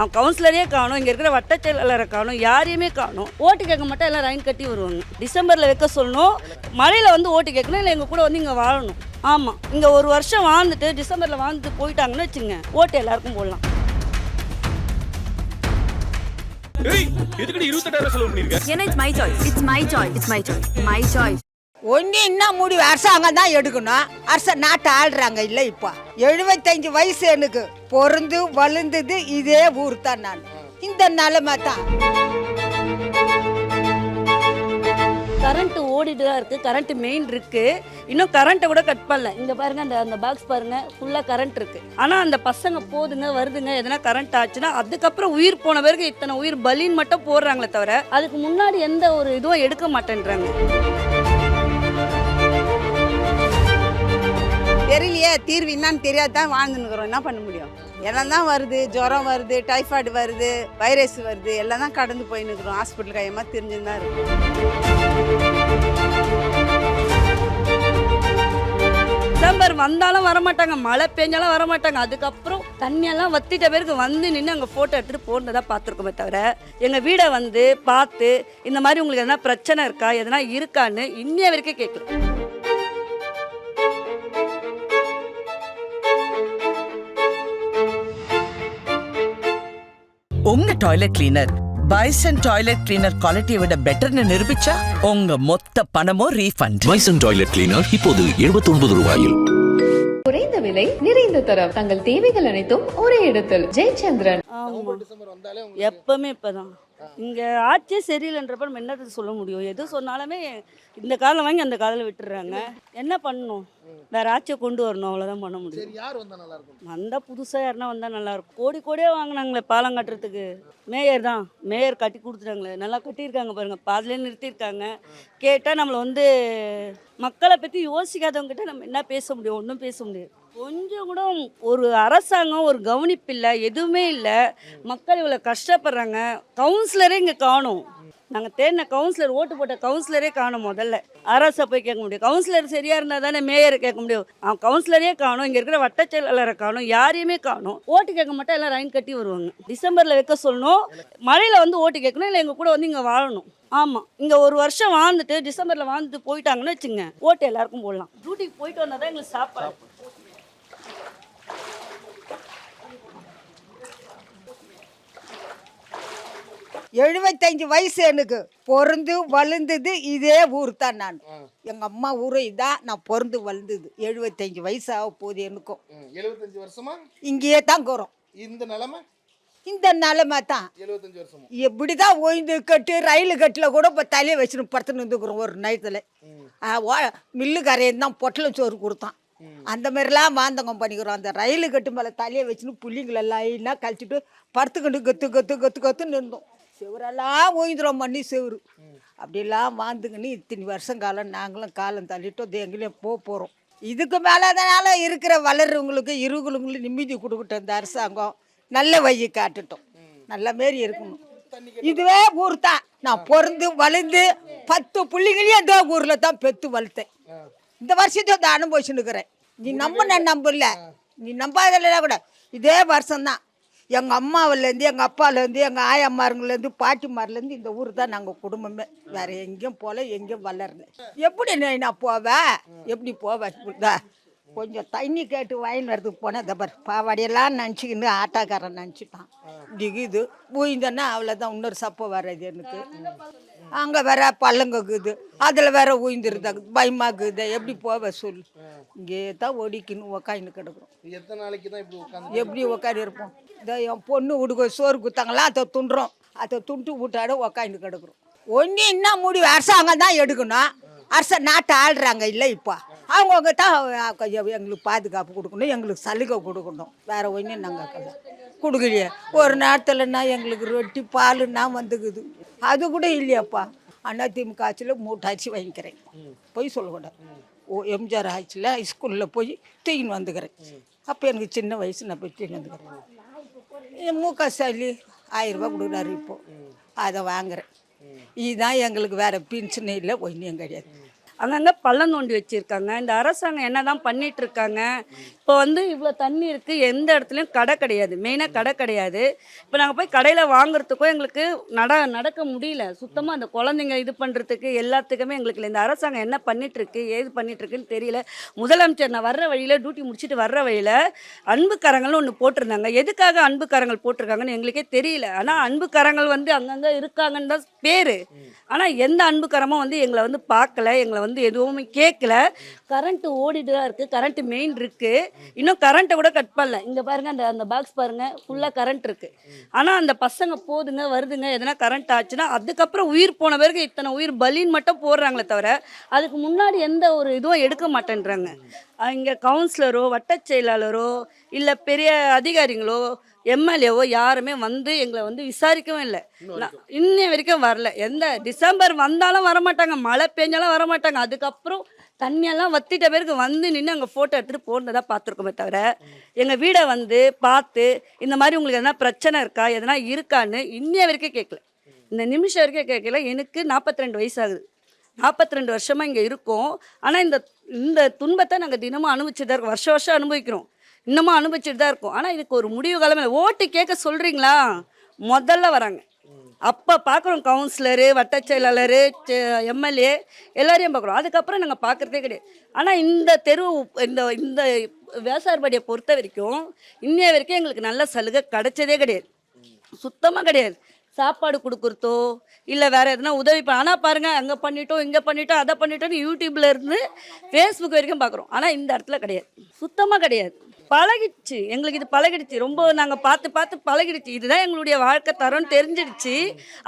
அவன் கவுன்சிலரே காணும் இங்கே இருக்கிற வட்ட செயலாளரை காணும் யாரையுமே காணும். ஓட்டு கேட்க மட்டும் எல்லாம் ரைன் கட்டி வருவாங்க. டிசம்பரில் வைக்க சொல்லணும் மழையில் வந்து ஓட்டு கேட்கணும் இல்லை எங்கள் கூட வந்து இங்கே வாழணும். ஆமாம் இங்கே ஒரு வருஷம் வாழ்ந்துட்டு டிசம்பரில் வாழ்ந்துட்டு போயிட்டாங்கன்னு வச்சுங்க ஓட்டு எல்லாருக்கும் போடலாம். ஏய் எதுக்கடி இருபத்தெட்டாயிரம் செலவு பண்ணிருக்க? ஏன்னா it's my choice it's my choice it's my choice my choice ஒன்று என்ன முடிவு அரசாங்கம் தான் எடுக்கணும். அரச நாட்டை ஆள்றாங்க இல்லை இப்போ. எழுபத்தஞ்சு வயசு எனக்கு. பொருந்து வளர்ந்தது இதே ஊர் தான் நான். இந்த நிலைமை தான். கரண்ட் ஓடிட்டு தான் இருக்குது கரண்ட் மெயின் இருக்குது இன்னும் கரண்ட்டை கூட கட் பண்ணல. இங்கே பாருங்க அந்த அந்த பாக்ஸ் பாருங்க. ஃபுல்லாக கரண்ட் இருக்குது ஆனால் அந்த பசங்க போதுங்க வருதுங்க எதனா கரண்ட் ஆச்சுன்னா அதுக்கப்புறம் உயிர் போன பிறகு இத்தனை உயிர் பலின்னு மட்டும் போடுறாங்களே தவிர அதுக்கு முன்னாடி எந்த ஒரு இதுவும் எடுக்க மாட்டேன்றாங்க. தெரியலையே தீர்வு என்னன்னு தெரியாது தான் வாழ்ந்துன்னுக்குறோம். என்ன பண்ண முடியும்? எல்லாம் தான் வருது ஜுரம் வருது டைஃபாய்டு வருது வைரஸ் வருது எல்லாம் தான் கடந்து போயின்னுக்குறோம். ஹாஸ்பிட்டல் கையமாக தெரிஞ்சுன்னு தான் டிசம்பர் வந்தாலும் வரமாட்டாங்க மழை பெஞ்சாலும் வரமாட்டாங்க. அதுக்கப்புறம் தண்ணியெல்லாம் வத்திட்ட பேருக்கு வந்து நின்று அங்கே ஃபோட்டோ எடுத்துகிட்டு போனதாக பார்த்துருக்கோமே தவிர எங்கள் வீடை வந்து பார்த்து இந்த மாதிரி உங்களுக்கு எதனா பிரச்சனை இருக்கா எதனா இருக்கான்னு இன்னைய வரைக்கும் கேட்குறோம் உங்க toilet cleaner Bison toilet cleaner குவாலிட்டியை விட பெட்டர்னு நிரூபிச்சா உங்க மொத்த பணமும் ரீஃபண்ட் பைசன் டாய்லெட் கிளீனர் இப்போது 79 ரூபாயில். குறைந்த விலை நிறைந்த தரம். தங்கள் தேவைகள் அனைத்தும் ஒரே இடத்தில். ஜெயச்சந்திரன். எப்பவுமே இப்போதான். இங்கே ஆட்சியே சரியில்லைன்றப்ப நம்ம என்னது சொல்ல முடியும்? எது சொன்னாலுமே இந்த காலம் வாங்கி அந்த காதில் விட்டுறாங்க. என்ன பண்ணணும்? வேற ஆட்சியை கொண்டு வரணும். அவ்வளோதான் பண்ண முடியும். யார் வந்தா நல்லா இருக்கும்? வந்தால் புதுசாக யாருன்னா வந்தால் நல்லாயிருக்கும் கோடி கோடியே வாங்கினாங்களே பாலம் கட்டுறதுக்கு. மேயர் தான். மேயர் கட்டி கொடுத்துட்டாங்களே. நல்லா கட்டியிருக்காங்க பாருங்கள் பாதிலே நிறுத்தியிருக்காங்க. கேட்டால் நம்மளை வந்து மக்களை பற்றி யோசிக்காதவங்ககிட்ட நம்ம என்ன பேச முடியும்? ஒன்றும் பேச முடியாது. கொஞ்சம் கூட ஒரு அரசாங்கம் ஒரு கவனிப்பு இல்லை எதுவுமே இல்லை. மக்கள் இவ்வளோ கஷ்டப்படுறாங்க. கவுன்சிலரே இங்கே காணும். நாங்கள் தேடின கவுன்சிலர் ஓட்டு போட்ட கவுன்சிலரே காணும் முதல்ல. அரசை போய் கேட்க முடியும். கவுன்சிலர் சரியாக இருந்தால் தானே மேயரை கேட்க முடியும். அவன் கவுன்சிலரே காணும். இங்கே இருக்கிற வட்ட செயலாளரை காணும். யாரையுமே காணும். ஓட்டு கேட்க மாட்டா எல்லாம் ரைன் கட்டி வருவாங்க. டிசம்பரில் வைக்க சொல்லணும். மழையில் வந்து ஓட்டு கேட்கணும். இல்லை எங்கள் கூட வந்து இங்கே வாழணும். ஆமாம் இங்கே ஒரு வருஷம் வாழ்ந்துட்டு டிசம்பரில் வாழ்ந்துட்டு போயிட்டாங்கன்னு வச்சுங்க ஓட்டு எல்லாருக்கும் போடலாம். டியூட்டிக்கு போயிட்டு வந்தால் தான் எங்களுக்கு சாப்பாடு. எழுபத்தஞ்சு வயசு எனக்கு. பொருந்து வளர்ந்தது இதே ஊர் தான் நான். எங்கள் அம்மா ஊரு இதான். நான் பொருந்து வளர்ந்தது. எழுபத்தஞ்சு வயசு ஆக போகுது எனக்கும் எழுபத்தஞ்சு வருஷமா? இங்கேயே தான் இருக்கிறோம். இந்த நிலைமை? இந்த நிலைமை தான். எழுபத்தஞ்சு வருஷமா? எப்படி தான் ஓய்ந்து கட்டு ரயில் கட்டில் கூட இப்போ தலையை வச்சுன்னு படுத்துன்னு இருந்துக்கிறோம் ஒரு நயத்தில் மில்லு கரையன் தான் பொட்டலம் சோறு கொடுத்தான். அந்த மாதிரிலாம் மாந்தங்கம் பண்ணிக்கிறோம். அந்த ரயில் கட்டு மேலே தலையை வச்சுன்னு புள்ளிங்களை லைனாக கழிச்சிட்டு படுத்துக்கிட்டு கத்து கத்து கத்து கத்துன்னு இருந்தோம். செவரெல்லாம் ஓய்ந்துரும் பண்ணி செவரு. அப்படிலாம் வாழ்ந்துக்கின்னு இத்தனை வருஷம் காலம் நாங்களும் காலம் தள்ளிட்டு அது எங்கேயும் போக போகிறோம் இதுக்கு மேலே அதனால இருக்கிற வளர்றவங்களுக்கு இருவங்களுக்கு நிம்மதி கொடுக்கட்டும் இந்த அரசாங்கம். நல்ல வழி காட்டட்டும். நல்ல மாரி இருக்கணும். இதுவே ஊர் தான். நான் பிறந்து வளர்ந்து பத்து பிள்ளைங்களையும் இந்த ஊரில் தான் பெற்று வளர்த்தேன். இந்த வருஷத்தை அதை அனுபவிச்சுன்னுக்கிறேன் நீ நம்ப நான் நம்பல. நீ நம்பாதலாம் கூட. இதே வருஷம்தான். எங்கள் அம்மாவிலேருந்து எங்கள் அப்பாலேருந்து எங்கள் ஆயம்மாருங்கலேருந்து பாட்டிமார்லேருந்து இந்த ஊர் தான் நாங்கள் குடும்பமே. வேறு எங்கேயும் போகல எங்கேயும் வளரல. எப்படி நீ நான் போவேன் எப்படி போவேன் இப்படிதா கொஞ்சம் தண்ணி கேட்டு வாங்கின்னு வரதுக்கு போனேன். இந்த பாரு பாவாடியெல்லாம் நினச்சிக்கின்னு ஆட்டாக்காரன் நினச்சிட்டான். டிகுது பூய்ந்தன்னா அவ்வளோதான் இன்னொரு சப்பை வர்றது எனக்கு. அங்கே வேற பள்ளங்க இருக்குது அதில் வேற உயிந்துருந்தாங்க பயமாக்குது எப்படி போவ சொல்லு. இங்கே தான் ஒடிக்கின்னு உக்காந்து கிடக்குறோம். எத்தனை நாளைக்கு தான் இப்படி உட்காந்து எப்படி உக்காந்து இருப்போம்? இந்த என் பொண்ணு உடுக்க சோறு குத்தாங்களா அதை துண்டுறோம். அதை துண்டு விட்டாட உக்காந்து கிடக்குறோம். ஒன்று என்ன முடிவு அரசாங்கம் தான் எடுக்கணும். அரச நாட்டை ஆள்றாங்க இல்லை இப்போ. அவங்கவுங்க தான் எங்களுக்கு பாதுகாப்பு கொடுக்கணும் எங்களுக்கு சலுகை கொடுக்கணும். வேற ஒன்றும் நாங்கள் கொடுக்கலையே. ஒரு நேரத்தில்னா எங்களுக்கு ரொட்டி பாலுன்னா வந்துக்குது. அது கூட இல்லையாப்பா. அண்ணா திமுக ஆட்சியில் மூட்டை வாங்கிக்கிறேன். போய் சொல்லக்கூடாது ஓ எம்ஜிஆர் ஆட்சியில் ஸ்கூலில் போய் தூக்கின்னு வந்துக்கிறேன். அப்போ எனக்கு சின்ன வயசு நான் போய் தூக்கின்னு வந்துக்கிறேன். முக சளி ஆயிரம் ரூபாய் கொடுக்குறாரு இப்போ. அதை வாங்குறேன். இதுதான் எங்களுக்கு வேறு பின்சனே இல்லை ஒன்றும் கிடையாது. அங்கங்கே பள்ளம் தோண்டி வச்சுருக்காங்க. இந்த அரசாங்கம் என்ன தான் பண்ணிகிட்ருக்காங்க இப்போ வந்து இவ்வளோ தண்ணி இருக்குது எந்த இடத்துலையும் கடை கிடையாது. மெயினாக கடை கிடையாது. இப்போ நாங்கள் போய் கடையில் வாங்குறதுக்கோ எங்களுக்கு நட நடக்க முடியல. சுத்தமாக அந்த குழந்தைங்க இது பண்ணுறதுக்கு எல்லாத்துக்குமே எங்களுக்கு இல்லை. இந்த அரசாங்கம் என்ன பண்ணிகிட்ருக்கு ஏது பண்ணிகிட்ருக்குன்னு தெரியல. முதலமைச்சர் நான் வர்ற வழியில் டியூட்டி முடிச்சுட்டு வர்ற வழியில் அன்புக்காரங்கள்னு ஒன்று போட்டிருந்தாங்க. எதுக்காக அன்புக்காரங்கள் போட்டிருக்காங்கன்னு எங்களுக்கே தெரியல. ஆனால் அன்புக்காரங்கள் வந்து அங்கங்கே இருக்காங்கன்னு தான் பேர். ஆனால் எந்த அன்புக்காரமும் வந்து எங்களை வந்து பார்க்கல. எங்களை வந்து எதுவுமே கேட்கல கரண்ட்டு ஓடிட்டு தான் இருக்குது கரண்ட்டு மெயின் இருக்குது இன்னும் கரண்ட்டை கூட கட் பண்ணல. இங்கே பாருங்கள் அந்த அந்த பாக்ஸ் பாருங்கள் ஃபுல்லாக கரண்ட் இருக்குது ஆனால் அந்த பசங்க போதுங்க வருதுங்க எதனா கரண்ட் ஆச்சுன்னா அதுக்கப்புறம் உயிர் போன பிறகு இத்தனை உயிர் பலின்னு மட்டும் போடுறாங்களே தவிர அதுக்கு முன்னாடி எந்த ஒரு இதுவும் எடுக்க மாட்டேன்றாங்க. இங்கே கவுன்சிலரோ வட்டச் செயலாளரோ இல்லை பெரிய அதிகாரிங்களோ எம்எல்ஏவோ யாருமே வந்து எங்களை வந்து விசாரிக்கவும் இல்லை. நான் இன்னைய வரைக்கும் வரல. எந்த டிசம்பர் வந்தாலும் வரமாட்டாங்க மழை பெஞ்சாலும் வரமாட்டாங்க. அதுக்கப்புறம் தண்ணியெல்லாம் வத்திட்ட பிறகு வந்து நின்று அங்கே ஃபோட்டோ எடுத்துகிட்டு போனதாக பார்த்துருக்கோமே தவிர எங்கள் வீடை வந்து பார்த்து இந்த மாதிரி உங்களுக்கு எதனா பிரச்சனை இருக்கா எதனா இருக்கான்னு இன்னைய வரைக்கும் கேட்கல. இந்த நிமிஷம் வரைக்கும் கேட்கல. எனக்கு நாற்பத்தி ரெண்டு வயசு ஆகுது நாற்பத்தி ரெண்டு வருஷமாக இங்கே இருக்கோம். ஆனால் இந்த இந்த துன்பத்தை நாங்கள் தினமும் அனுபவிச்சுட்டு தான் இருக்கோம். வருஷம் வருஷம் அனுபவிக்கிறோம். இன்னமும் அனுபவிச்சுட்டு தான் இருக்கோம். ஆனால் இதுக்கு ஒரு முடிவு காலமே ஓட்டு கேட்க சொல்கிறீங்களா முதல்ல வராங்க. அப்போ பார்க்குறோம் கவுன்சிலரு வட்டச் செயலாளர் எம்எல்ஏ எல்லாரையும் பார்க்குறோம் அதுக்கப்புறம் நாங்கள் பார்க்குறதே கிடையாது. ஆனால் இந்த தெரு இந்த இந்த விவசாயப்படியை பொறுத்த வரைக்கும் இன்னைய வரைக்கும் எங்களுக்கு நல்ல சலுகை கிடைச்சதே கிடையாது. சுத்தமாக கிடையாது. சாப்பாடு கொடுக்குறதோ இல்லை வேறு எதுனா உதவி பண்ண ஆனால் பாருங்கள் அங்கே பண்ணிட்டோம் இங்கே பண்ணிட்டோம் அதை பண்ணிட்டோம்னு யூடியூப்ல இருந்து ஃபேஸ்புக் வரைக்கும் பார்க்குறோம் ஆனால் இந்த இடத்துல கிடையாது. சுத்தமாக கிடையாது. பழகிடுச்சு. எங்களுக்கு இது பழகிடுச்சு. ரொம்ப நாங்கள் பார்த்து பார்த்து பழகிடுச்சு. இதுதான் எங்களுடைய வாழ்க்கை தரம்னு தெரிஞ்சிடுச்சு.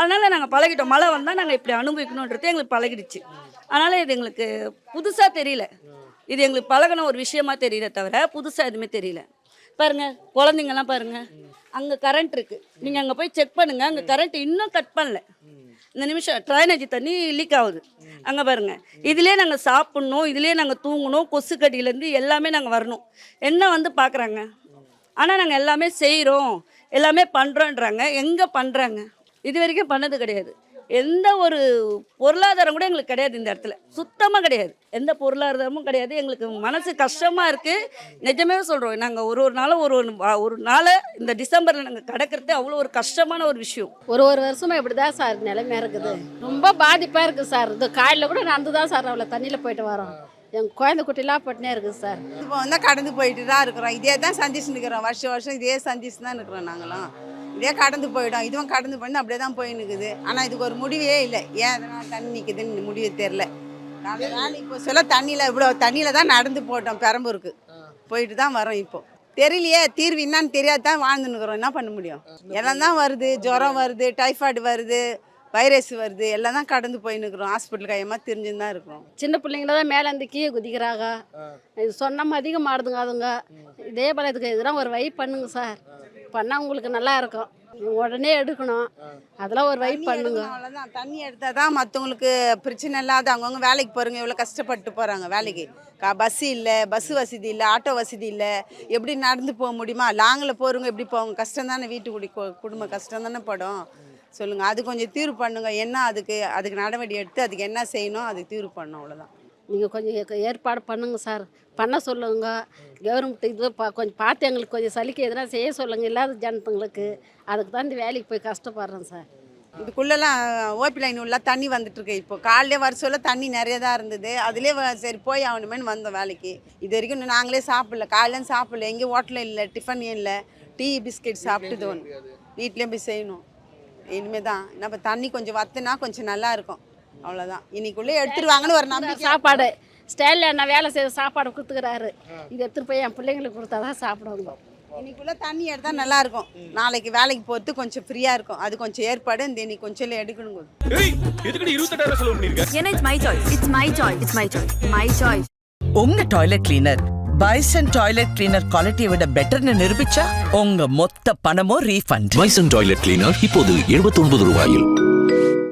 அதனால் நாங்கள் பழகிட்டோம். மழை வந்தால் நாங்கள் இப்படி அனுபவிக்கணுன்றது எங்களுக்கு பழகிடுச்சு. அதனால் இது எங்களுக்கு புதுசாக தெரியல. இது எங்களுக்கு பழகின ஒரு விஷயமா தெரியல தவிர புதுசாக எதுவுமே தெரியல. பாருங்க குழந்தைங்கலாம் பாருங்க. அங்கே கரண்ட் இருக்குது நீங்கள் அங்கே போய் செக் பண்ணுங்கள் அங்கே கரண்ட் இன்னும் கட் பண்ணல. இந்த நிமிஷம் ட்ரைனேஜ் தண்ணி லீக் ஆகுது. அங்கே பாருங்க. இதுலேயே நாங்கள் சாப்பிட்ணும் இதுலேயே நாங்கள் தூங்கணும் கொசு கடியிலேருந்து எல்லாமே நாங்கள் வரணும். என்ன வந்து பார்க்குறாங்க ஆனால் நாங்கள் எல்லாமே செய்கிறோம் எல்லாமே பண்ணுறோன்றாங்க எங்கே பண்ணுறாங்க இது வரைக்கும் பண்ணது கிடையாது. எந்த ஒரு பொருளாதாரம் கூட எங்களுக்கு கிடையாது இந்த இடத்துல. சுத்தமாக கிடையாது. எந்த பொருளாதாரமும் கிடையாது. எங்களுக்கு மனசு கஷ்டமாக இருக்குது நிஜமே சொல்கிறோம் நாங்கள் ஒரு ஒரு நாளும் ஒரு ஒரு ஒரு நாளை இந்த டிசம்பரில் நாங்கள் கடக்கிறது அவ்வளோ ஒரு கஷ்டமான ஒரு விஷயம். ஒரு ஒரு வருஷமா இப்படி தான் சார் நிலைமையா இருக்குது. ரொம்ப பாதிப்பாக இருக்குது சார். இது காலையில் கூட நடந்து தான் சார். அவ்வளோ தண்ணியில் போயிட்டு வரோம். எங்கள் குழந்தை குட்டிலாம் பட்டினே இருக்குது சார். இப்போ வந்து கடந்து போயிட்டு தான் இருக்கிறோம். இதே தான் சந்திச்சுன்னு இருக்கிறோம். வருஷம் வருஷம் இதே சந்திச்சு தான் இருக்கிறோம் நாங்களும். இதே கடந்து போயிடும். இதுவும் கடந்து போயிட்டு அப்படியே தான் போயின்னு இருக்குது ஆனால் இதுக்கு ஒரு முடிவே இல்லை. ஏன் அதனால் தண்ணி நிற்குதுன்னு முடிவு தெரில நாள் இப்போ சொல்ல தண்ணியில் இவ்வளோ தண்ணியில் தான் நடந்து போட்டோம் பெரம்பூருக்கு போயிட்டு தான் வரோம் இப்போ. தெரியலையே தீர்வு என்னன்னு தெரியாது. தான் வாழ்ந்துன்னுக்குறோம். என்ன பண்ண முடியும்? எல்லாம் தான் வருது. ஜுரம் வருது டைஃபாய்டு வருது வைரஸ் வருது. எல்லாம் தான் கடந்து போயின்னுக்குறோம். ஹாஸ்பிட்டல் கையமாக தெரிஞ்சுன்னு தான் இருக்கிறோம். சின்ன பிள்ளைங்கள தான் மேலே இருந்து கீழே குதிக்கிறாங்க. இது சொன்னோம் அதிகம் ஆடுதுங்க அதுங்க. இதே போல் இதுக்கு இதெல்லாம் ஒரு வழி பண்ணுங்க சார். பண்ணால் உங்களுக்கு நல்லா இருக்கும். உடனே எடுக்கணும். அதெல்லாம் ஒரு தண்ணி பண்ணுங்க. அவ்வளவுதான் தண்ணி எடுத்தால் தான் மற்றவங்களுக்கு பிரச்சனை இல்லாத அவங்கவுங்க வேலைக்கு போகிறவங்க எவ்வளோ கஷ்டப்பட்டு போகிறாங்க வேலைக்கு. கா பஸ்ஸு இல்லை பஸ் வசதி இல்லை ஆட்டோ வசதி இல்லை. எப்படி நடந்து போக முடியுமா? லாங்கில் போகிறவங்க எப்படி போவாங்க? கஷ்டம் தானே வீட்டு குடி கு- குடும்ப கஷ்டம் தானே படும். சொல்லுங்கள் அது கொஞ்சம் தீர்வு பண்ணுங்க. என்ன அதுக்கு அதுக்கு நடவடிக்கை எடுத்து அதுக்கு என்ன செய்யணும்? அதுக்கு தீர்வு பண்ணணும். அவ்வளோதான் நீங்கள் கொஞ்சம் ஏற்பாடு பண்ணுங்கள் சார். பண்ண சொல்லுங்க. கவர்மெண்ட் இது பா கொஞ்சம் பார்த்து எங்களுக்கு கொஞ்சம் சலிக்க எதனா செய்ய சொல்லுங்கள் இல்லாத ஜனத்துங்களுக்கு அதுக்கு தான் இந்த வேலைக்கு போய் கஷ்டப்படுறேன் சார். இதுக்குள்ளெல்லாம் ஓபி லைன் உள்ள தண்ணி வந்துட்டுருக்கு. இப்போ காலையிலே வர சொல்ல தண்ணி நிறைய தான் இருந்தது. அதுலேயே சரி போய் ஆகணுமேனு வந்தோம் வேலைக்கு. இது வரைக்கும் இன்னும் நாங்களே சாப்பிடல. காலையிலும் சாப்பிடல. எங்கேயும் ஹோட்டலில் இல்லை டிஃபன் இல்லை. டீ பிஸ்கெட் சாப்பிட்டு தோணும் வீட்லேயும் போய் செய்யணும். இனிமே தான் நம்ம தண்ணி கொஞ்சம் வத்துனா கொஞ்சம் நல்லா இருக்கும். அவ்வளோதான் இன்னைக்குள்ளே எடுத்துருவாங்கன்னு ஒரு நம்பிக்கை. சாப்பாடு. ஸ்டைலில் என்ன வேலை செய்ய சாப்பாடு கொடுத்துக்கிறாரு. இது எடுத்துகிட்டு போய் என் பிள்ளைங்களுக்கு கொடுத்தா தான் சாப்பிடுவாங்க. இன்னைக்குள்ள தண்ணி எடுத்தா நல்லா இருக்கும். நாளைக்கு வேலைக்கு போகிறது கொஞ்சம் ஃப்ரீயாக இருக்கும். அது கொஞ்சம் ஏற்பாடு இந்த இன்னைக்கு கொஞ்சம் எடுக்கணுங்க ஏய் எதுக்கடி இருபத்தெட்டாயிரம் செலவு பண்ணிருக்க? ஏன்னா it's my choice it's my choice it's my choice my choice உங்க toilet cleaner Bison toilet cleaner குவாலிட்டியை விட பெட்டர்னு நிரூபிச்சா உங்க மொத்த பணமும் ரீஃபண்ட் பைசன் டாய்லெட் கிளீனர் இப்போது 79 ரூபாயில்.